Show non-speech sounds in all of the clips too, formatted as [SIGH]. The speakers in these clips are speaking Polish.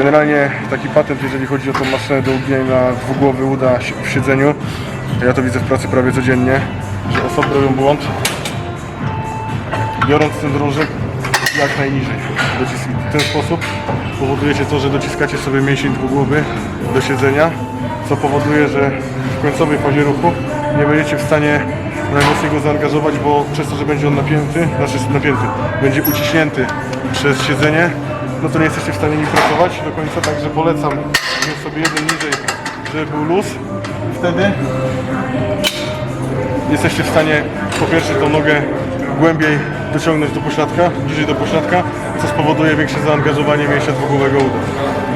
Generalnie taki patent, jeżeli chodzi o tą maszynę do uginania na dwugłowy uda w siedzeniu. Ja to widzę w pracy prawie codziennie, że osoby robią błąd, biorąc ten drążek jak najniżej. W ten sposób powodujecie to, że dociskacie sobie mięsień dwugłowy do siedzenia, co powoduje, że w końcowej fazie ruchu nie będziecie w stanie najmocniej go zaangażować, bo przez to, że będzie on napięty, znaczy napięty, będzie uciśnięty przez siedzenie, no to nie jesteście w stanie nim pracować do końca, także polecam wziąć sobie jeden niżej, żeby był luz. Wtedy jesteście w stanie po pierwsze tą nogę głębiej dociągnąć do pośladka, bliżej do pośladka, co spowoduje większe zaangażowanie mięśnia dwugłowego uda.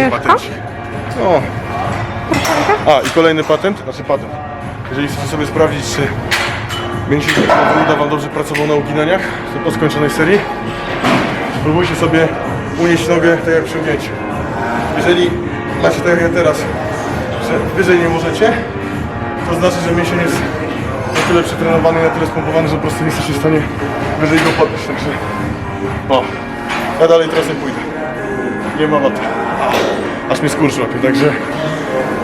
Ciężko? patencik. O. A i kolejny patent, znaczy patent. Jeżeli chcecie sobie sprawdzić, czy mięsień dwugłowy uda Wam dobrze pracował na uginaniach, to po skończonej serii spróbujcie sobie unieść nogę tak jak przy ugięciu. Jeżeli macie tak jak ja teraz, że wyżej nie możecie, to znaczy, że mięsień jest na tyle przetrenowany, na tyle spompowany, że po prostu nie jesteście w stanie wyżej go podnieść. Także ja dalej teraz nie pójdę. Nie ma wady. Aż mnie skurcz łapie, także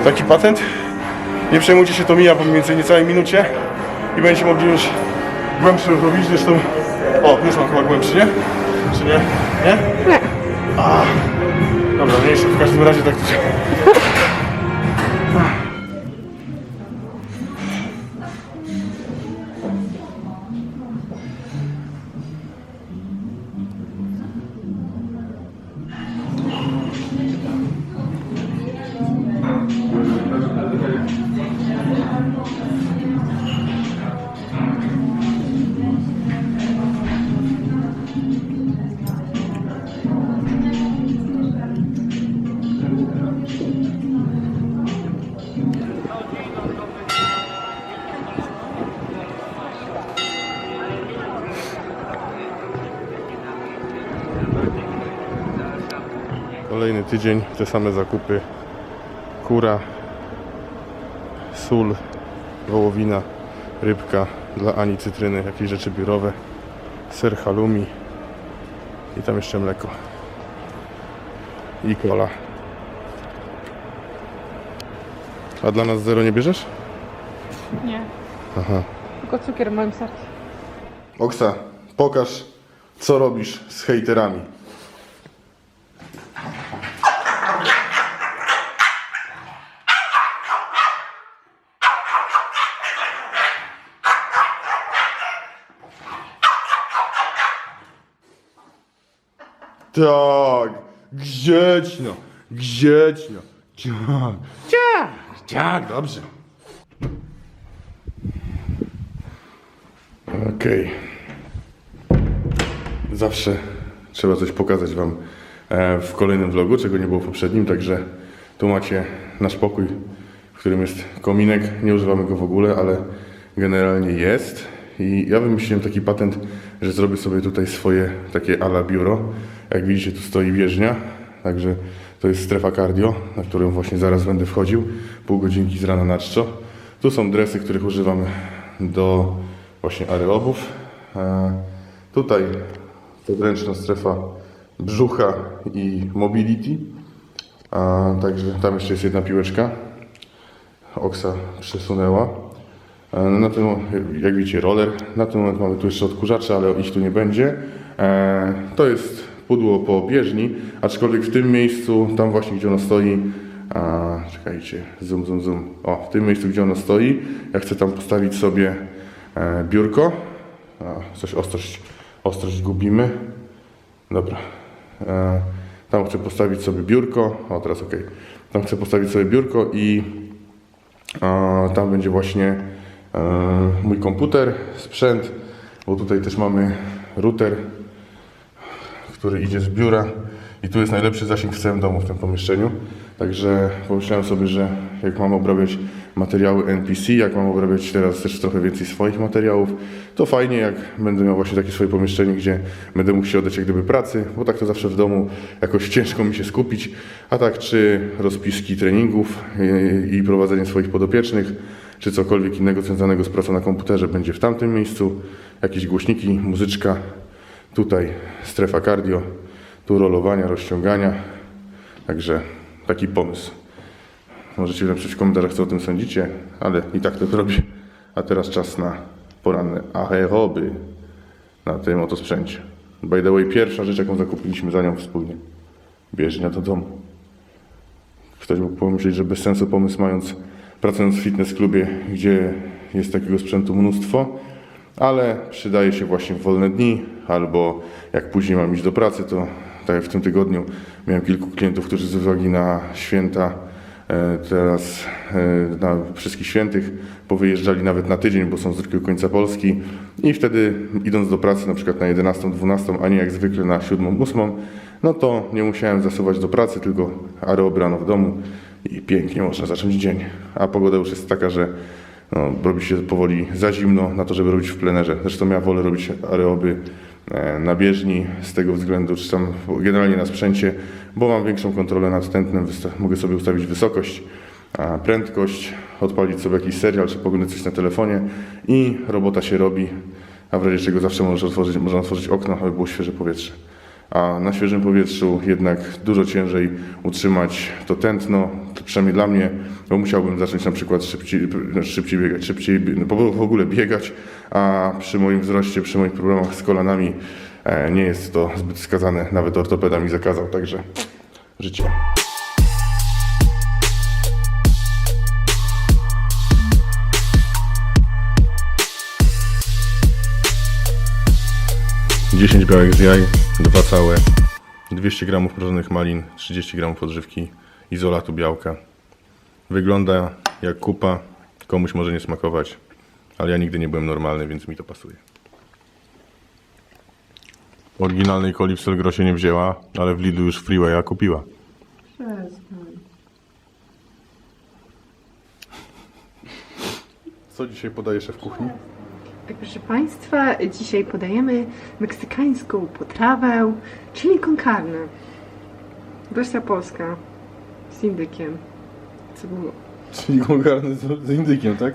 taki patent. Nie przejmujcie się, to mija po mniej więcej niecałej minucie i będziecie mogli już głębszy robić, zresztą o, już mam chyba głębszy, nie? Czy nie? Nie? Nie. Dobra, mniejszy, w każdym razie tak to działa. Kolejny tydzień, te same zakupy. Kura, sól, wołowina, rybka dla Ani cytryny, jakieś rzeczy biurowe, ser halloumi i tam jeszcze mleko. I kola. A dla nas zero nie bierzesz? Nie. Aha. Tylko cukier w moim sercu. Oksa, pokaż co robisz z hejterami. Tak, grzeczno, grzeczno. Tak, tak, tak, dobrze. Okej. Zawsze trzeba coś pokazać Wam e, w kolejnym vlogu, czego nie było w poprzednim, także tu macie nasz pokój, w którym jest kominek. Nie używamy go w ogóle, ale generalnie jest. I ja wymyśliłem taki patent, że zrobię sobie tutaj swoje takie ala biuro. Jak widzicie, tu stoi bieżnia, także to jest strefa cardio, na którą właśnie zaraz będę wchodził. Pół godzinki z rana na czczo. Tu są dresy, których używam do właśnie aerobów. E, Tutaj zewnętrzna strefa brzucha i mobility. A, także tam jeszcze jest jedna piłeczka. Oksa przesunęła. E, Na tym, jak widzicie, roller. Na ten moment mamy tu jeszcze odkurzacze, ale ich tu nie będzie. E, To jest pudło po bieżni, aczkolwiek w tym miejscu, tam właśnie gdzie ono stoi, a, czekajcie, zoom, zoom, zoom. O, w tym miejscu, gdzie ono stoi, ja chcę tam postawić sobie e, biurko. A, coś ostrość, ostrość gubimy. Dobra. E, tam chcę postawić sobie biurko. O, teraz ok. Tam chcę postawić sobie biurko i a, tam będzie właśnie e, mój komputer, sprzęt, bo tutaj też mamy router, który idzie z biura i tu jest najlepszy zasięg w całym domu w tym pomieszczeniu. Także pomyślałem sobie, że jak mam obrabiać materiały NPC, jak mam obrabiać teraz też trochę więcej swoich materiałów, to fajnie jak będę miał właśnie takie swoje pomieszczenie, gdzie będę mógł się oddać jak gdyby pracy, bo tak to zawsze w domu jakoś ciężko mi się skupić, a tak czy rozpiski treningów yy, i prowadzenie swoich podopiecznych, czy cokolwiek innego związanego z pracą na komputerze będzie w tamtym miejscu, jakieś głośniki, muzyczka, tutaj strefa cardio, tu rolowania, rozciągania, także taki pomysł. Możecie napisać w komentarzach, co o tym sądzicie, ale i tak to zrobię. A teraz czas na poranne aeroby na tym oto sprzęcie. By the way, pierwsza rzecz, jaką zakupiliśmy za nią wspólnie. Bieżnia do domu. Ktoś mógł pomyśleć, że bez sensu pomysł mając, pracując w fitness klubie, gdzie jest takiego sprzętu mnóstwo, ale przydaje się właśnie w wolne dni, albo jak później mam iść do pracy, to tak jak w tym tygodniu miałem kilku klientów, którzy z uwagi na święta e, teraz e, na wszystkich świętych powyjeżdżali nawet na tydzień, bo są z drugiego końca Polski i wtedy idąc do pracy na przykład na 11, 12, a nie jak zwykle na 7, 8, no to nie musiałem zasuwać do pracy, tylko aerob rano w domu i pięknie można zacząć dzień. A pogoda już jest taka, że no, robi się powoli za zimno na to, żeby robić w plenerze. Zresztą ja wolę robić aeroby e, na bieżni z tego względu, czy tam generalnie na sprzęcie, bo mam większą kontrolę nad tętnem, mogę sobie ustawić wysokość, prędkość, odpalić sobie jakiś serial, czy poglądać coś na telefonie i robota się robi, a w razie czego zawsze otworzyć, można otworzyć okno, aby było świeże powietrze. A na świeżym powietrzu jednak dużo ciężej utrzymać to tętno, to przynajmniej dla mnie, bo musiałbym zacząć na przykład szybciej, szybciej biegać, szybciej no, w ogóle biegać, a przy moim wzroście, przy moich problemach z kolanami e, nie jest to zbyt wskazane, nawet ortopeda mi zakazał, także życie. Dziesięć białek z jaj, dwa całe, 200 gramów mrożonych malin, 30 gramów odżywki, izolatu białka. Wygląda jak kupa, komuś może nie smakować, ale ja nigdy nie byłem normalny, więc mi to pasuje. Oryginalnej coli w Selgrosie nie wzięła, ale w Lidlu już Freewaya kupiła. Co dzisiaj podaje szef kuchni? Tak, proszę Państwa, dzisiaj podajemy meksykańską potrawę, czyli con carne. Wersja polska z indykiem. Co było? Czyli kongarny z, z indykiem, tak?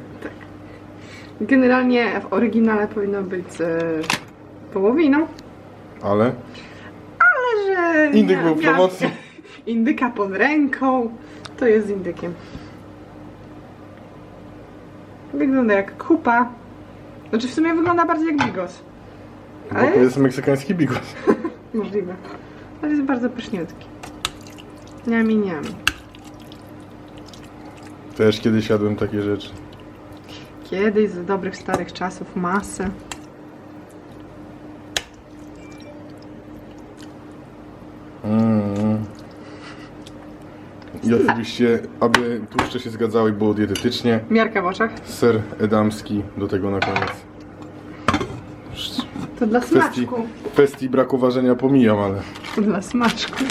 Generalnie w oryginale powinno być e, wołowiną, Ale ale że Indyk był w ja- promocji. [LAUGHS] Indyka pod ręką, to jest z indykiem. Wygląda jak kupa. Znaczy w sumie wygląda bardziej jak bigos. bo Ale to jest meksykański bigos. [LAUGHS] Możliwe. Ale jest bardzo pyszniutki. Niami, niami. Też kiedyś jadłem takie rzeczy. Kiedyś, za dobrych starych czasów, masę. I oczywiście, aby tłuszcze się zgadzały i było dietetycznie, Miarka w oczach. ser edamski do tego na koniec. To dla Kwestii, smaczku. kwestii braku ważenia pomijam, ale... To dla smaczku.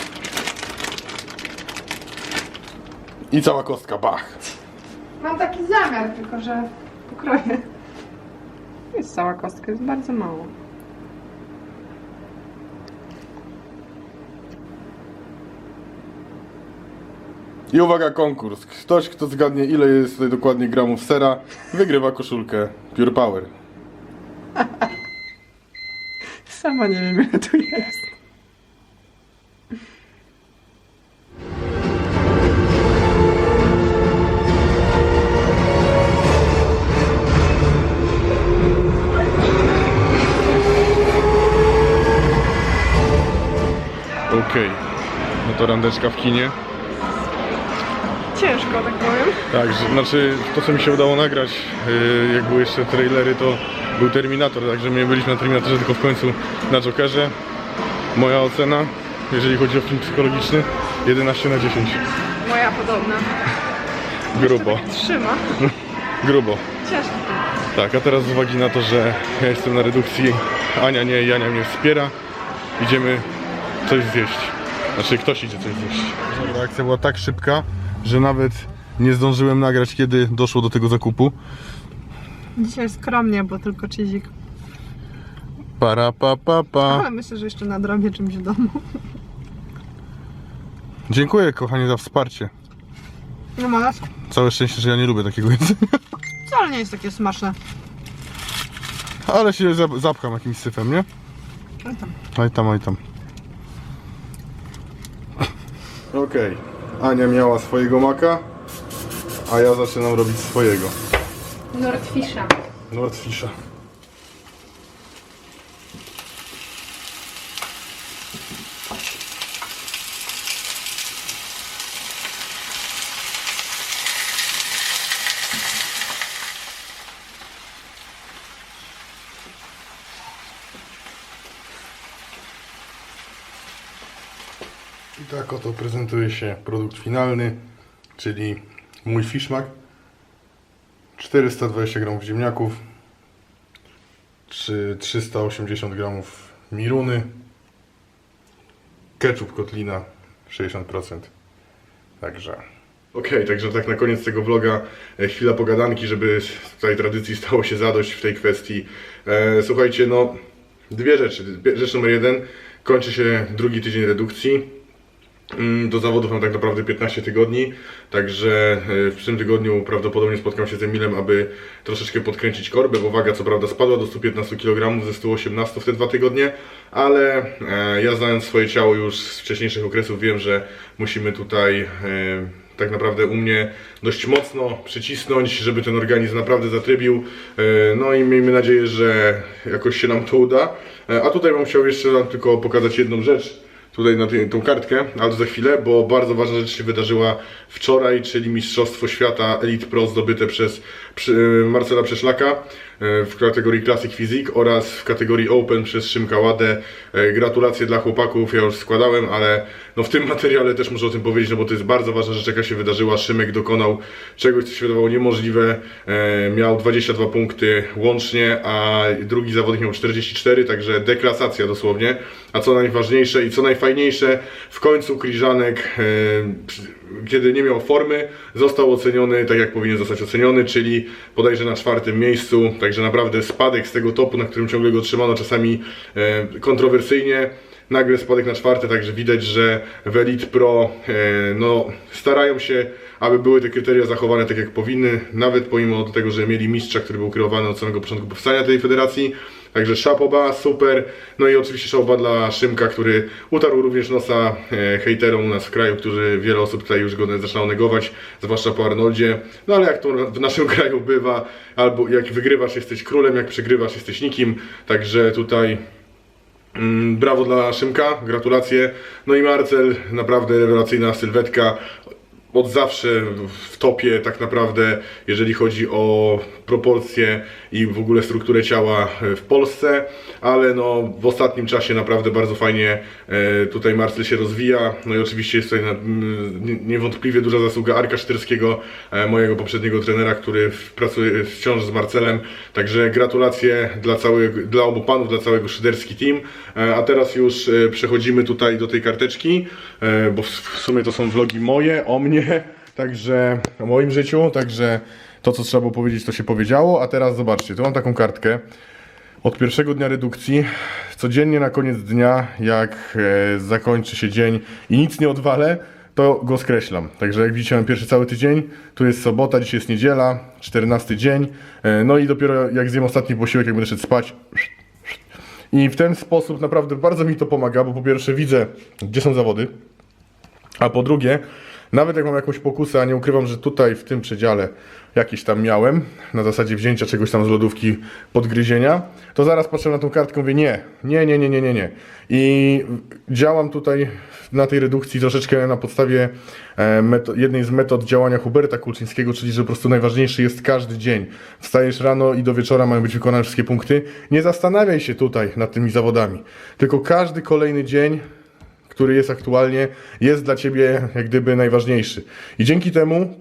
I cała kostka, bach! Mam taki zamiar, tylko że pokroję. Jest cała kostka, jest bardzo mało. I uwaga, konkurs. Ktoś, kto zgadnie ile jest tutaj dokładnie gramów sera, wygrywa koszulkę Pure Power. [LAUGHS] Sama nie wiem, ile tu jest. Okej. No to randeczka w kinie. Tak znaczy to co mi się udało nagrać, yy, jak były jeszcze trailery, to był Terminator, także my byliśmy na Terminatorze tylko w końcu na Jokerze. Moja ocena, jeżeli chodzi o film psychologiczny, 11 na 10. Moja podobna. Grubo, Trzyma. [LAUGHS] grubo. Ciężko. Tak, a teraz z uwagi na to, że ja jestem na redukcji, Ania nie, Jania mnie wspiera, idziemy coś zjeść. Znaczy ktoś idzie coś zjeść. Reakcja była tak szybka, że nawet nie zdążyłem nagrać, kiedy doszło do tego zakupu. Dzisiaj skromnie, bo tylko cheesik. Para pa pa pa. Ale [LAUGHS] myślę, że jeszcze nadrobię czymś w domu. [LAUGHS] Dziękuję kochanie za wsparcie. No masz? Całe szczęście, że ja nie lubię takiego jedzenia. [LAUGHS] Wcale nie jest takie smaczne. Ale się zap- zapcham jakimś syfem, nie? No tam. Oj tam, oj tam. Okej. Ania miała swojego maka, a ja zaczynam robić swojego. Nordfisha. Nordfisha. I tak oto prezentuje się produkt finalny, czyli mój fishmak. 420 g ziemniaków, czy 380 g miruny, ketchup kotlina 60%. Także. Okej, także tak na koniec tego vloga e, chwila pogadanki, żeby tutaj tradycji stało się zadość w tej kwestii. E, słuchajcie, no dwie rzeczy. Rzecz numer jeden, kończy się drugi tydzień redukcji. Mm, Do zawodów mam tak naprawdę 15 tygodni, także e, w tym tygodniu prawdopodobnie spotkam się z Emilem, aby troszeczkę podkręcić korbę, bo waga co prawda spadła do 115 kg ze 118 w te dwa tygodnie, ale e, ja znając swoje ciało już z wcześniejszych okresów wiem, że musimy tutaj e, tak naprawdę u mnie dość mocno przycisnąć, żeby ten organizm naprawdę zatrybił. No i miejmy nadzieję, że jakoś się nam to uda. A tutaj bym chciał jeszcze tylko pokazać jedną rzecz tutaj na tą kartkę, ale za chwilę, bo bardzo ważna rzecz się wydarzyła wczoraj, czyli Mistrzostwo Świata Elite Pro zdobyte przez Marcela Przeszlaka w kategorii Classic Physique oraz w kategorii Open przez Szymka Ładę. E, Gratulacje dla chłopaków, ja już składałem, ale no w tym materiale też muszę o tym powiedzieć, no bo to jest bardzo ważna rzecz, jaka się wydarzyła. Szymek dokonał czegoś, co się wydawało niemożliwe. E, Miał 22 punkty łącznie, a drugi zawodnik miał 44, także deklasacja dosłownie. A co najważniejsze i co najfajniejsze, w końcu Kriżanek, e, przy- kiedy nie miał formy, został oceniony tak jak powinien zostać oceniony, czyli bodajże na czwartym miejscu. Także naprawdę spadek z tego topu, na którym ciągle go trzymano, czasami e, kontrowersyjnie. Nagle spadek na czwarte, także widać, że w Elite Pro e, no, starają się, aby były te kryteria zachowane tak jak powinny, nawet pomimo tego, że mieli mistrza, który był kreowany od samego początku powstania tej federacji. Także szapoba, super. No i oczywiście szapoba dla Szymka, który utarł również nosa e, hejterom u nas w kraju, którzy wiele osób tutaj już go zaczynało negować, zwłaszcza po Arnoldzie. No ale jak to w naszym [LAUGHS] kraju bywa, albo jak wygrywasz jesteś królem, jak przegrywasz jesteś nikim. Także tutaj Mm, Brawo dla Szymka, gratulacje. No i Marcel, naprawdę rewelacyjna sylwetka. Od zawsze w topie tak naprawdę, jeżeli chodzi o proporcje i w ogóle strukturę ciała w Polsce, ale no w ostatnim czasie naprawdę bardzo fajnie e, tutaj Marcel się rozwija. No i oczywiście jest tutaj niewątpliwie duża zasługa Arka Sztyrskiego, e, mojego poprzedniego trenera, który pracuje wciąż z Marcelem. Także gratulacje dla, całego, dla obu panów, dla całego szyderski team. E, A teraz już e, przechodzimy tutaj do tej karteczki, e, bo w sumie to są vlogi moje, o mnie, [LAUGHS] także o moim życiu, także to co trzeba było powiedzieć to się powiedziało, a teraz zobaczcie, tu mam taką kartkę. Od pierwszego dnia redukcji, codziennie na koniec dnia, jak zakończy się dzień i nic nie odwalę, to go skreślam. Także jak widzicie, mam pierwszy cały tydzień, tu jest sobota, dzisiaj jest niedziela, 14 dzień, no i dopiero jak zjem ostatni posiłek, jak będę szedł spać, i w ten sposób naprawdę bardzo mi to pomaga, bo po pierwsze widzę, gdzie są zawody, a po drugie, nawet jak mam jakąś pokusę, a nie ukrywam, że tutaj w tym przedziale jakiś tam miałem, na zasadzie wzięcia czegoś tam z lodówki, podgryzienia, to zaraz patrzę na tą kartkę i mówię nie, nie, nie, nie, nie, nie, nie. I działam tutaj na tej redukcji troszeczkę na podstawie e, jednej z metod działania Huberta Kulczyńskiego, czyli że po prostu najważniejszy jest każdy dzień. Wstajesz rano i do wieczora mają być wykonane wszystkie punkty. Nie zastanawiaj się tutaj nad tymi zawodami, tylko każdy kolejny dzień który jest aktualnie, jest dla ciebie jak gdyby najważniejszy. I dzięki temu,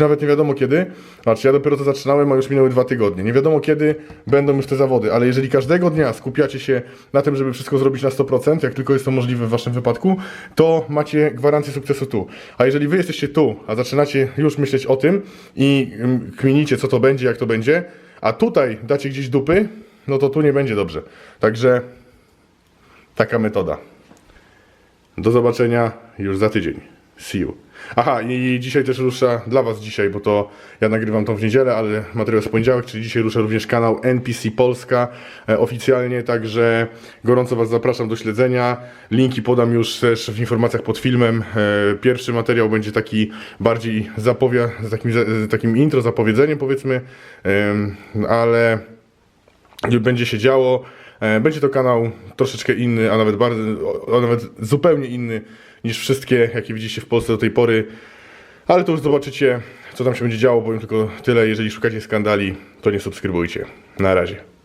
nawet nie wiadomo kiedy, znaczy ja dopiero to zaczynałem, a już minęły dwa tygodnie. Nie wiadomo kiedy będą już te zawody, ale jeżeli każdego dnia skupiacie się na tym, żeby wszystko zrobić na 100%, jak tylko jest to możliwe w waszym wypadku, to macie gwarancję sukcesu tu. A jeżeli wy jesteście tu, a zaczynacie już myśleć o tym i mm, kminicie, co to będzie, jak to będzie, a tutaj dacie gdzieś dupy, no to tu nie będzie dobrze. Także taka metoda. Do zobaczenia już za tydzień. See you. Aha, i dzisiaj też rusza dla Was dzisiaj, bo to ja nagrywam tą w niedzielę, ale materiał w poniedziałek, czyli dzisiaj rusza również kanał NPC Polska e, oficjalnie, także gorąco Was zapraszam do śledzenia. Linki podam już też w informacjach pod filmem. E, Pierwszy materiał będzie taki bardziej zapowia, z takim, z takim intro, zapowiedzeniem powiedzmy, em, ale będzie się działo. E, Będzie to kanał troszeczkę inny, a nawet, bardzo, a nawet zupełnie inny niż wszystkie, jakie widzicie w Polsce do tej pory. Ale to już zobaczycie, co tam się będzie działo. Powiem tylko tyle. Jeżeli szukacie skandali, to nie subskrybujcie. Na razie.